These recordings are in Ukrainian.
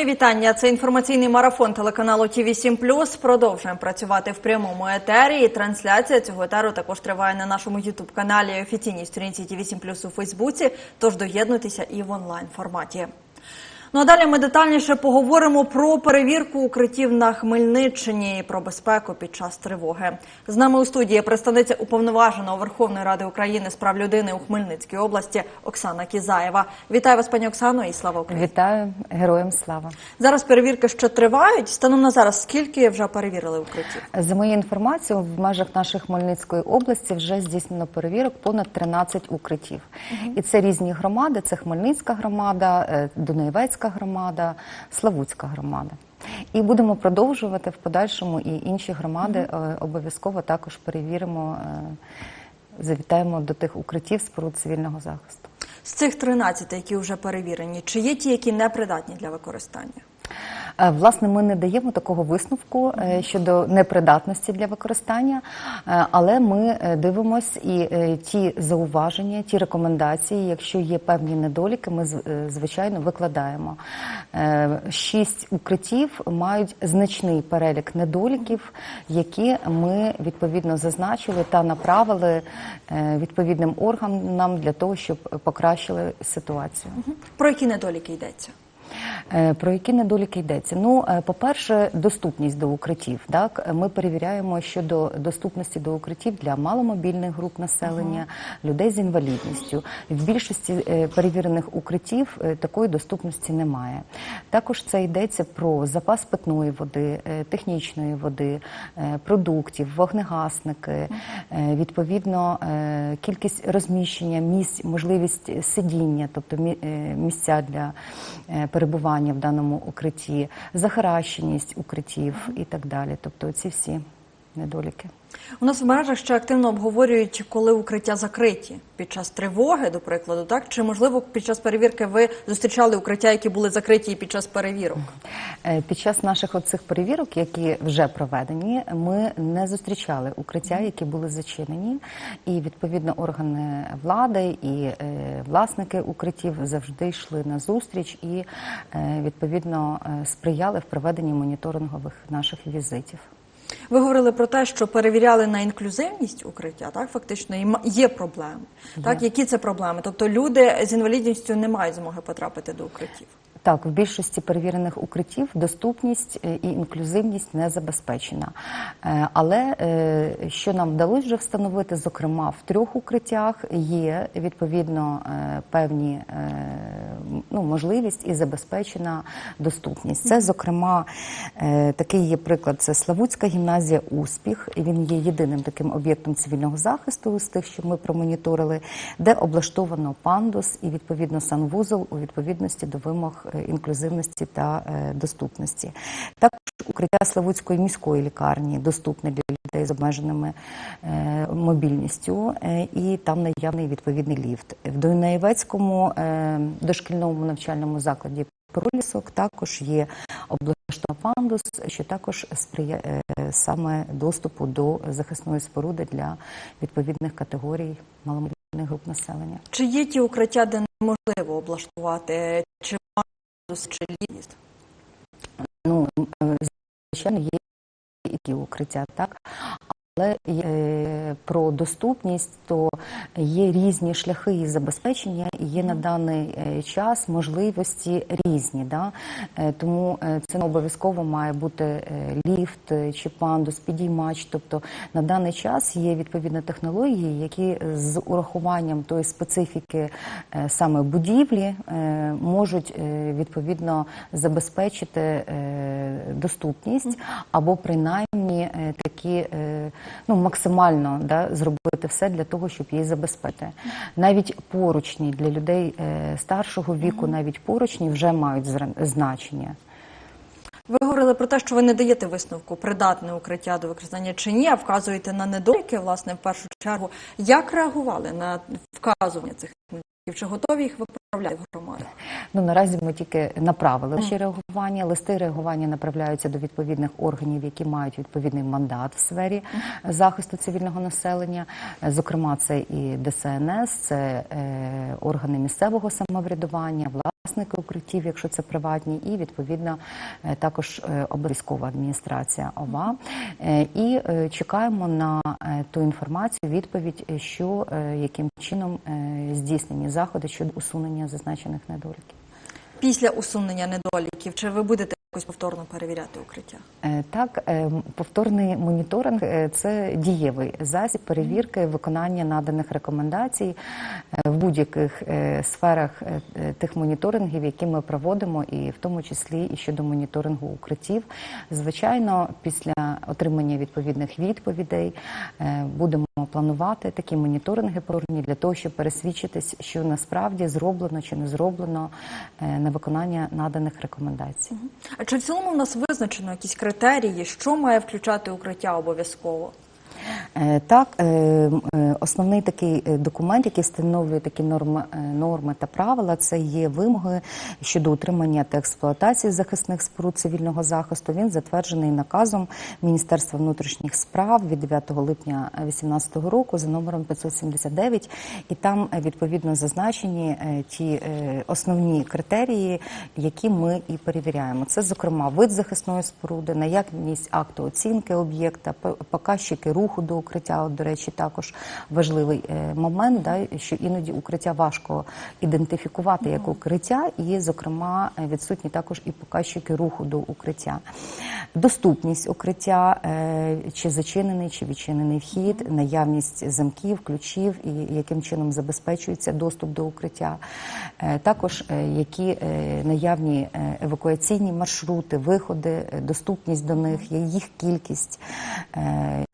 Мої вітання. Це інформаційний марафон телеканалу Ті 7 Продовжуємо працювати в прямому етері. І трансляція цього етеру також триває на нашому ютуб каналі і офіційній сторінці Ті 7 у Фейсбуці. Тож доєднуйтеся і в онлайн форматі. Ну а далі ми детальніше поговоримо про перевірку укриттів на Хмельниччині і про безпеку під час тривоги. З нами у студії представниця уповноваженого Верховної Ради України з прав людини у Хмельницькій області Оксана Кізаєва. Вітаю вас, пані Оксано, і слава Україні. Вітаю героям слава. Зараз перевірки ще тривають. Станом на зараз скільки вже перевірили укриттів? За моєю інформацією, в межах нашої Хмельницької області вже здійснено перевірок понад 13 укриттів. І це різні громади: це Хмельницька громада, е, Дунаєвецька громада, Славутська громада. І будемо продовжувати в подальшому і інші громади е, обов'язково також перевіримо, е, завітаємо до тих укриттів споруд цивільного захисту. З цих 13, які вже перевірені, чи є ті, які не придатні для використання? Е, Власне, ми не даємо такого висновку е, щодо непридатності для використання, е, але ми дивимось і ті зауваження, ті рекомендації, якщо є певні недоліки, ми звичайно викладаємо. Шість укриттів мають значний перелік недоліків, які ми відповідно зазначили та направили відповідним органам для того, щоб покращили ситуацію. Про які недоліки йдеться? Е, Про які недоліки йдеться? Ну, е, по-перше, доступність до укриттів. Так, ми перевіряємо щодо доступності до укриттів для маломобільних груп населення, людей з інвалідністю. В більшості е, перевірених укриттів такої доступності немає. Також це йдеться про запас питної води, технічної води, продуктів, вогнегасники, відповідно кількість розміщення місць, можливість сидіння, тобто місця для е, перебування в даному укритті, захаращеність укриттів і так далі. Тобто ці всі недоліки. У нас в мережах ще активно обговорюють, коли укриття закриті під час тривоги, до прикладу, так чи можливо під час перевірки ви зустрічали укриття, які були закриті і під час перевірок? Е, Під час наших оцих перевірок, які вже проведені, ми не зустрічали укриття, які були зачинені, і відповідно органи влади і е, власники укриттів завжди йшли на зустріч і е, відповідно сприяли в проведенні моніторингових наших візитів. Ви говорили про те, що перевіряли на інклюзивність укриття, так фактично є проблеми. Так, які це проблеми? Тобто люди з інвалідністю не мають змоги потрапити до укриттів. Так, в більшості перевірених укриттів доступність е, і інклюзивність не забезпечена. Е, Але е, що нам вдалося вже встановити, зокрема в трьох укриттях є відповідно певні ну, можливість і забезпечена доступність. Це, зокрема, такий є приклад: це Славутська гімназія Успіх. Він є єдиним таким об'єктом цивільного захисту з тих, що ми промоніторили, де облаштовано пандус і відповідно санвузол у відповідності до вимог інклюзивності та е, доступності. Також укриття Славутської міської лікарні доступне для людей з обмеженими е, мобільністю, е, і там наявний відповідний ліфт. В Дунаєвецькому е, дошкільному навчальному закладі Пролісок також є облаштований пандус, що також сприяє е, саме доступу до захисної споруди для відповідних категорій маломобільних груп населення. Чи є ті укриття, де неможливо облаштувати чи пандус. Ну е, звичайно, є і укриття, так. Але е, про доступність, то є різні шляхи її забезпечення, і є на даний е, час можливості різні. Да? Е, тому це не обов'язково має бути ліфт чи пандус, підіймач. Тобто на даний час є відповідні технології, які з урахуванням тої специфіки саме будівлі можуть відповідно забезпечити доступність або принаймні такі ну максимально да, зробити все для того, щоб її забезпечити. Навіть поручні для людей е, старшого віку, навіть поручні вже мають значення. Ви говорили про те, що ви не даєте висновку придатне укриття до використання чи ні, а вказуєте на недоліки, власне, в першу чергу. Як реагували на вказування цих недоліків? Чи готові їх виправляти в громади? Ну наразі ми тільки направили наші реагування. Листи реагування направляються до відповідних органів, які мають відповідний мандат в сфері захисту цивільного населення. Зокрема, це і ДСНС, це е, органи місцевого самоврядування, власники укриттів, якщо це приватні, і відповідно е, також е, обов'язкова адміністрація ОВА. Е, І чекаємо на ту інформацію, відповідь, що яким чином здійснені заходи щодо усунення зазначених недоліків. Після усунення недоліків, чи ви будете якось повторно перевіряти укриття? Е, Так, е, повторний моніторинг е, це дієвий засіб перевірки виконання наданих рекомендацій в будь-яких сферах тих моніторингів, які ми проводимо, і в тому числі і щодо моніторингу укриттів. Звичайно, після отримання відповідних відповідей будемо планувати такі моніторинги повторні для того, щоб пересвідчитись, що насправді зроблено чи не зроблено на виконання наданих рекомендацій. Чи в цілому в нас визначено якісь критерії, що має включати укриття обов'язково? Е, Так, е, е, основний такий документ, який встановлює такі норми, норми та правила, це є вимоги щодо утримання та експлуатації захисних споруд цивільного захисту. Він затверджений наказом Міністерства внутрішніх справ від 9 липня 2018 року за номером 579. І там відповідно зазначені ті основні критерії, які ми і перевіряємо. Це, зокрема, вид захисної споруди, наявність акту оцінки об'єкта, показчики руху до укриття. От, до речі, також важливий е, момент, да, що іноді укриття важко ідентифікувати як укриття, і, зокрема, е, відсутні також і показчики руху до укриття. Доступність укриття, е, чи зачинений, чи відчинений вхід, наявність замків, ключів і яким чином забезпечується доступ до укриття. Також які наявні евакуаційні маршрути, виходи, доступність до них, їх кількість, е,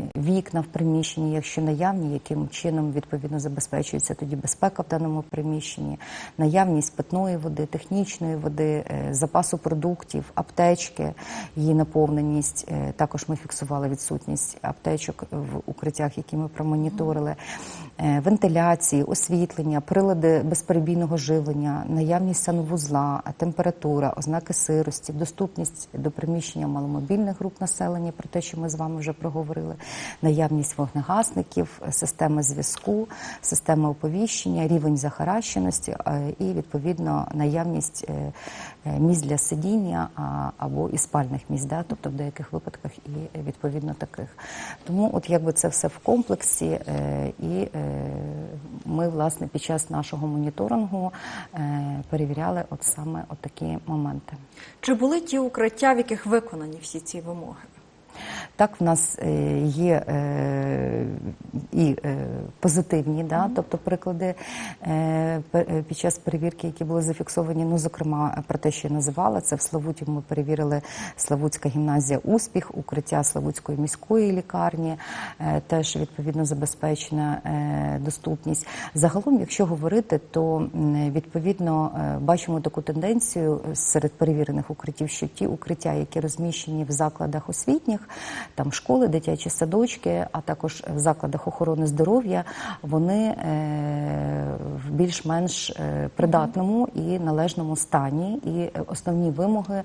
вікна в приміщенні, якщо наявні, яким чином відповідно забезпечується тоді безпека в даному приміщенні, наявність питної води, технічної води, е, запасу продуктів, аптечки, її наповненість. Е, Також ми фіксували відсутність аптечок в укриттях, які ми промоніторили, Е, вентиляції, освітлення, прилади безперебійного живлення, наявність санвузла, температура, ознаки сирості, доступність до приміщення маломобільних груп населення, про те, що ми з вами вже проговорили, наявність вогнегасників, системи зв'язку, система оповіщення, рівень захаращеності е, і відповідно наявність е, е, місць для сидіння або і спальних місць, да, тобто в деяких випадках і відповідно таких. Тому, от якби це все в комплексі, і ми власне під час нашого моніторингу перевіряли от саме от такі моменти. Чи були ті укриття, в яких виконані всі ці вимоги? Так, в нас е, є е, і е, позитивні, да, тобто приклади під час перевірки, які були зафіксовані. Ну, зокрема, про те, що я називала, це в Славуті ми перевірили Славутська гімназія Успіх, укриття Славутської міської лікарні, теж відповідно забезпечена доступність. Загалом, якщо говорити, то відповідно бачимо таку тенденцію серед перевірених укриттів, що ті укриття, які розміщені в закладах освітніх, там школи, дитячі садочки, а також в закладах охорони здоров'я, вони е, в більш-менш е, придатному і належному стані, і е, основні вимоги.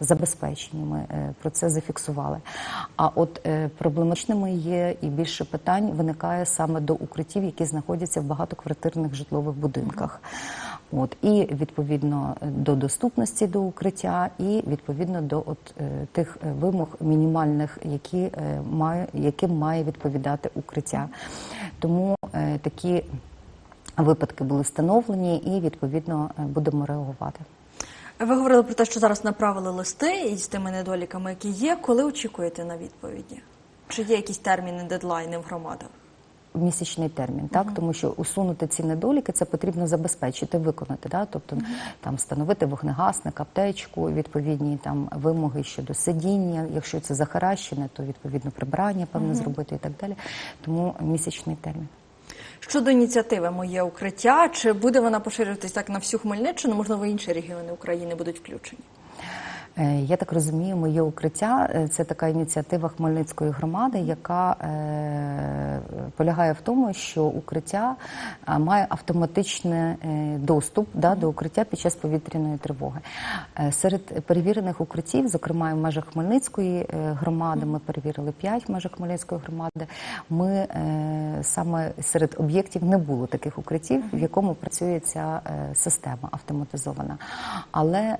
Забезпечені ми про це зафіксували. А от проблематичними є і більше питань виникає саме до укриттів, які знаходяться в багатоквартирних житлових будинках. От і відповідно до доступності до укриття, і відповідно до от е, тих е, вимог мінімальних, які е, має, яким має відповідати укриття. Тому такі випадки були встановлені, і відповідно будемо реагувати. Ви говорили про те, що зараз направили листи із тими недоліками, які є. Коли очікуєте на відповіді? Чи є якісь терміни, дедлайни в громадах? Місячний термін, так тому що усунути ці недоліки це потрібно забезпечити, виконати. Да? Тобто там встановити вогнегасник, аптечку, відповідні там вимоги щодо сидіння. Якщо це захаращене, то відповідно прибирання певне зробити і так далі. Тому місячний термін. Щодо ініціативи Моє укриття, чи буде вона поширюватись так на всю Хмельниччину? Можливо, інші регіони України будуть включені? Е, Я так розумію, моє укриття це така ініціатива Хмельницької громади, яка е, полягає в тому, що укриття має автоматичний е, доступ да, до укриття під час повітряної тривоги. Е, Серед перевірених укриттів, зокрема в межах Хмельницької е, громади, ми перевірили 5 в межах Хмельницької громади. Ми саме серед об'єктів не було таких укриттів, в якому працює ця система автоматизована. Але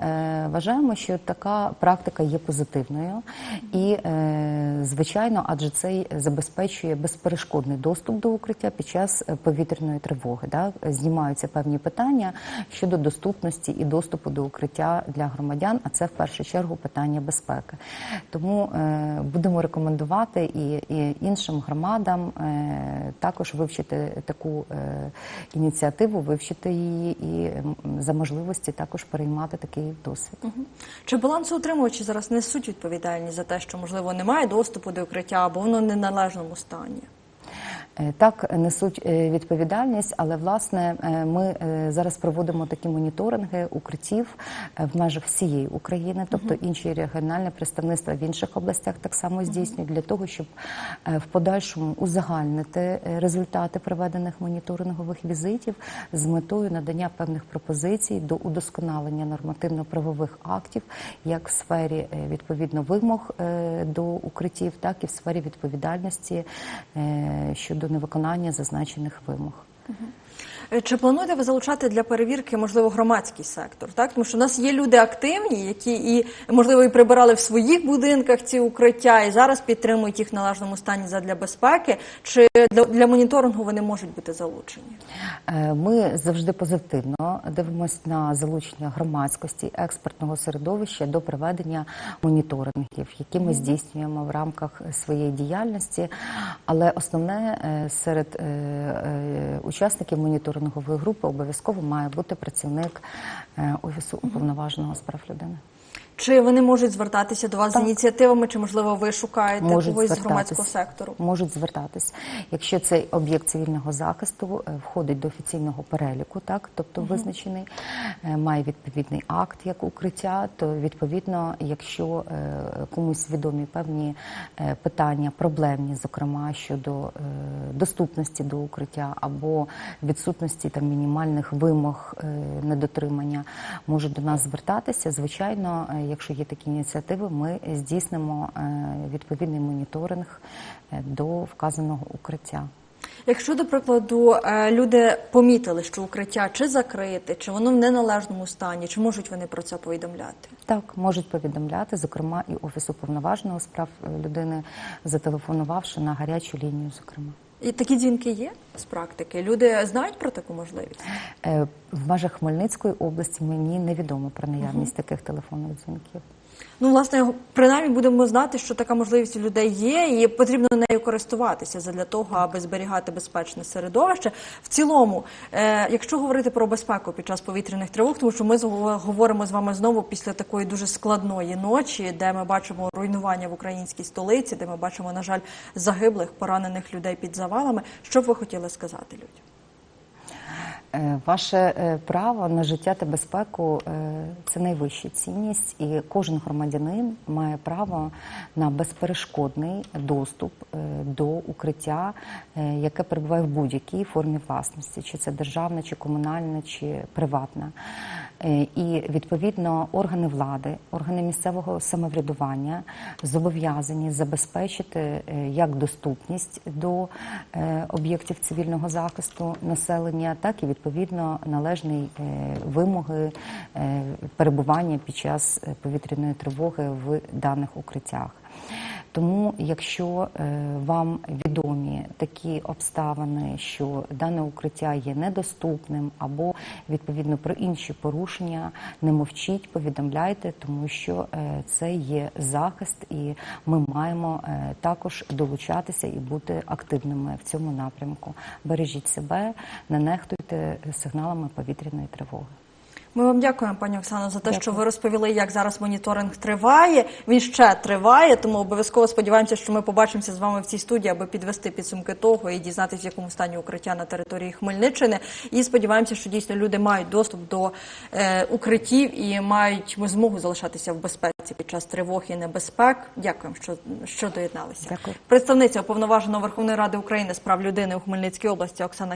вважаємо, що така практика є позитивною і, звичайно, адже це забезпечує безперешкодний доступ до укриття під час е, повітряної тривоги. Да? Знімаються певні питання щодо доступності і доступу до укриття для громадян, а це в першу чергу питання безпеки. Тому е, будемо рекомендувати і, і іншим громадам е, також вивчити таку е, ініціативу, вивчити її і за можливості також переймати такий досвід. Чи балансоутримувачі зараз несуть відповідальність за те, що можливо немає доступу до укриття або воно в неналежному стані? Е, Так, несуть е, відповідальність, але власне е, ми е, зараз проводимо такі моніторинги укриттів е, в межах всієї України, тобто інші регіональні представництва в інших областях так само здійснюють для того, щоб е, в подальшому узагальнити е, результати проведених моніторингових візитів з метою надання певних пропозицій до удосконалення нормативно-правових актів, як в сфері е, відповідно вимог е, до укриттів, так і в сфері відповідальності е, щодо невиконання зазначених вимог. Е, Чи плануєте ви залучати для перевірки, можливо, громадський сектор? Так, тому що у нас є люди активні, які і можливо і прибирали в своїх будинках ці укриття, і зараз підтримують їх в належному стані задля безпеки. Чи для, для моніторингу вони можуть бути залучені? Е, Ми завжди позитивно дивимося на залучення громадськості експертного середовища до проведення моніторингів, які ми здійснюємо в рамках своєї діяльності. Але основне е, серед е, е, учасників моніторингової групи обов'язково має бути працівник е, офісу уповноваженого з прав людини. Чи вони можуть звертатися до вас з ініціативами, чи можливо ви шукаєте Можуть когось з громадського сектору? Можуть звертатись, якщо цей об'єкт цивільного захисту е, входить до офіційного переліку, так тобто визначений, е, має відповідний акт як укриття, то відповідно, якщо е, комусь відомі певні питання, проблемні, зокрема щодо доступності до укриття або відсутності там мінімальних вимог недотримання, можуть до нас звертатися. Звичайно, якщо є такі ініціативи, ми здійснимо е, відповідний моніторинг е, до вказаного укриття. Якщо, до прикладу, е, люди помітили, що укриття чи закрите, чи воно в неналежному стані, чи можуть вони про це повідомляти? Так, можуть повідомляти, зокрема, і офіс уповноваженого з прав е, людини, зателефонувавши на гарячу лінію, зокрема. І такі дзвінки є з практики. Люди знають про таку можливість. Е, В межах Хмельницької області мені невідомо про наявність таких телефонних дзвінків. Ну, власне, принаймні будемо знати, що така можливість у людей є, і потрібно нею користуватися для того, аби зберігати безпечне середовище. В цілому, е, якщо говорити про безпеку під час повітряних тривог, тому що ми говоримо з вами знову після такої дуже складної ночі, де ми бачимо руйнування в українській столиці, де ми бачимо, на жаль, загиблих, поранених людей під завалами. Що б ви хотіли сказати людям? Е, Ваше е, право на життя та безпеку е, це найвища цінність, і кожен громадянин має право на безперешкодний доступ до укриття, яке перебуває в будь-якій формі власності, чи це державна, чи комунальна, чи приватна. Е, І відповідно органи влади, органи місцевого самоврядування зобов'язані забезпечити е, як доступність до е, об'єктів цивільного захисту населення, так і відповідно належні вимоги перебування під час повітряної тривоги в даних укриттях. Тому, якщо е, вам відомі такі обставини, що дане укриття є недоступним, або відповідно про інші порушення, не мовчіть, повідомляйте, тому що е, це є захист, і ми маємо е, також долучатися і бути активними в цьому напрямку. Бережіть себе, не нехтуйте сигналами повітряної тривоги. Ми вам дякуємо, пані Оксано, за те, Дякую. що ви розповіли, як зараз моніторинг триває. Він ще триває, тому обов'язково сподіваємося, що ми побачимося з вами в цій студії, аби підвести підсумки того і дізнатися, в якому стані укриття на території Хмельниччини. І сподіваємося, що дійсно люди мають доступ до е, укриттів і мають змогу залишатися в безпеці під час тривог і небезпек. Дякуємо, що, що доєдналися. Дякую. Представниця уповноваженого Верховної Ради України з прав людини у Хмельницькій області Оксана